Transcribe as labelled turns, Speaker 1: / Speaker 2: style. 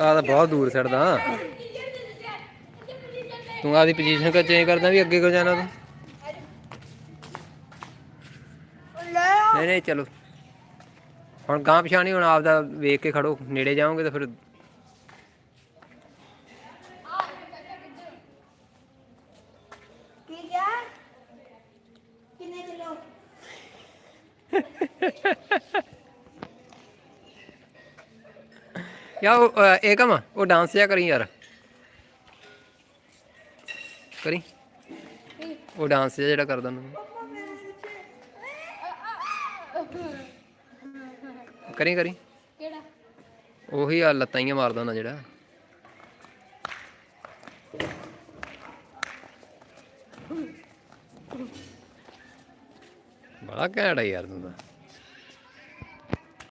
Speaker 1: ਆ ਤਾਂ ਬਹੁਤ ਦੂਰ ਛੱਡਦਾ ਤੂੰ ਆਦੀ ਪੋਜੀਸ਼ਨ ਕਾ ਚੇਂਜ ਕਰਦਾ ਵੀ ਅੱਗੇ ਕਿਉਂ ਜਾਣਾ ਤੂੰ? ਨਹੀਂ ਨਹੀਂ, ਚਲੋ। ਹੁਣ ਗਾਂ ਪਛਾਣੀ, ਹੁਣ ਆਪਦਾ ਵੇਖ ਕੇ ਖੜੋ। ਨੇੜੇ ਜਾਓਗੇ ਤਾਂ ਫਿਰ
Speaker 2: ਕੀ ਕਿਹਾ? ਕਿੰਨੇ ਕਿਲੋ
Speaker 1: ਯਾ ਏਕਮ ਉਹ ਡਾਂਸ ਜਿਆ ਕਰੀ ਯਾਰ। ਕਰੀ। ਉਹ ਡਾਂਸ ਜਿਹਾ ਜਿਹੜਾ ਕਰਦਾ ਨੂੰ ਕਰੀ ਕਰੀ।
Speaker 3: ਕਿਹੜਾ?
Speaker 1: ਉਹੀ ਆ ਲੱਤਾਂ ਹੀ ਮਾਰਦਾ ਹੁੰਦਾ ਜਿਹੜਾ। ਬੜਾ ਘੈਂਟ ਯਾਰ ਤੂੰ ਤਾਂ।